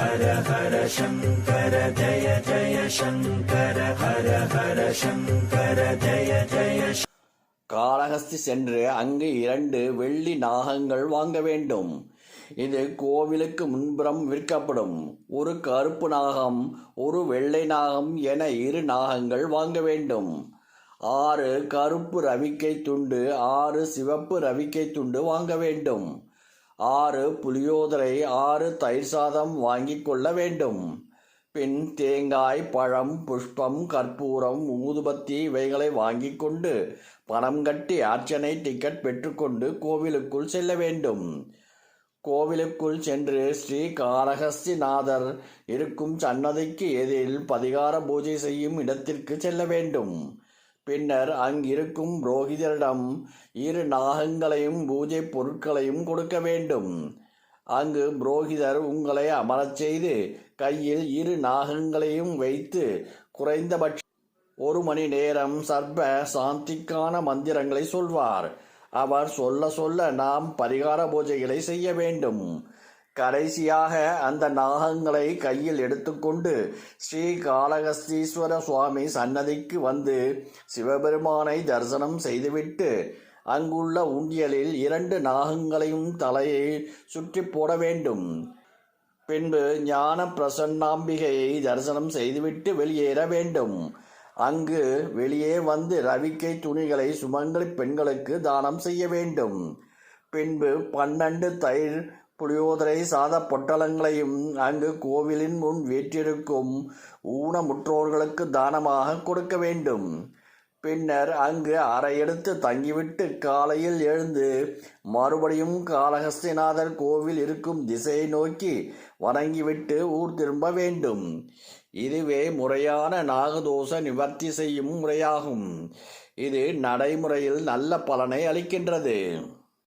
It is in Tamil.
ஹர ஹர சங்கர ஜய ஜய சங்கர ஹர ஹர சங்கர ஜய ஜய காளஹஸ்தி சென்று அங்கு இரண்டு வெள்ளி நாகங்கள் வாங்க வேண்டும். இது கோவிலுக்கு முன்புறம் விற்கப்படும். ஒரு கருப்பு நாகம் ஒரு வெள்ளை நாகம் என இரு நாகங்கள் வாங்க வேண்டும். ஆறு கருப்பு ரவிக்கை துண்டு ஆறு சிவப்பு ரவிக்கை துண்டு வாங்க வேண்டும். ஆறு புளியோதரை ஆறு தயிர் சாதம் வாங்கிக் கொள்ள வேண்டும். பின் தேங்காய் பழம் புஷ்பம் கற்பூரம் ஊதுபத்தி இவைகளை வாங்கிக் கொண்டு பணம் கட்டி அர்ச்சனை டிக்கெட் பெற்றுக்கொண்டு கோவிலுக்குள் செல்ல வேண்டும். கோவிலுக்குள் சென்று ஸ்ரீ காரகஸ்திநாதர் இருக்கும் சன்னதிக்கு எதிரில் பதிகார பூஜை செய்யும் இடத்திற்கு செல்ல வேண்டும். பின்னர் அங்கிருக்கும் புரோகிதரிடம் இரு நாகங்களையும் பூஜை பொருட்களையும் கொடுக்க வேண்டும். அங்கு புரோகிதர் உங்களை அமரச் செய்து கையில் இரு நாகங்களையும் வைத்து குறைந்தபட்ச ஒரு மணி நேரம் சர்ப சாந்திக்கான மந்திரங்களை சொல்வார். அவர் சொல்ல சொல்ல நாம் பரிகார பூஜைகளை செய்ய வேண்டும். கடைசியாக அந்த நாகங்களை கையில் எடுத்துக்கொண்டு ஸ்ரீ காளகஸ்தீஸ்வர சுவாமி சன்னதிக்கு வந்து சிவபெருமானை தரிசனம் செய்துவிட்டு அங்குள்ள உண்டியலில் இரண்டு நாகங்களையும் தலையை சுற்றி போட வேண்டும். பின்பு ஞான பிரசன்னாம்பிகையை தரிசனம் செய்துவிட்டு வெளியேற வேண்டும். அங்கு வெளியே வந்து ரவிக்கை துணிகளை சுமங்கலி பெண்களுக்கு தானம் செய்ய வேண்டும். பின்பு பன்னெண்டு தயிர் புளியோதரை சாத பொட்டலங்களையும் அங்கு கோவிலின் முன் வீற்றிருக்கும் ஊனமுற்றோர்களுக்கு தானமாக கொடுக்க வேண்டும். பின்னர் அங்கு அறையெடுத்து தங்கிவிட்டு காலையில் எழுந்து மறுபடியும் காளஹஸ்திநாதர் கோவில் இருக்கும் திசையை நோக்கி வணங்கிவிட்டு ஊர் திரும்ப வேண்டும். இதுவே முறையான நாகதோஷ நிவர்த்தி செய்யும் முறையாகும். இது நடைமுறையில் நல்ல பலனை அளிக்கின்றது.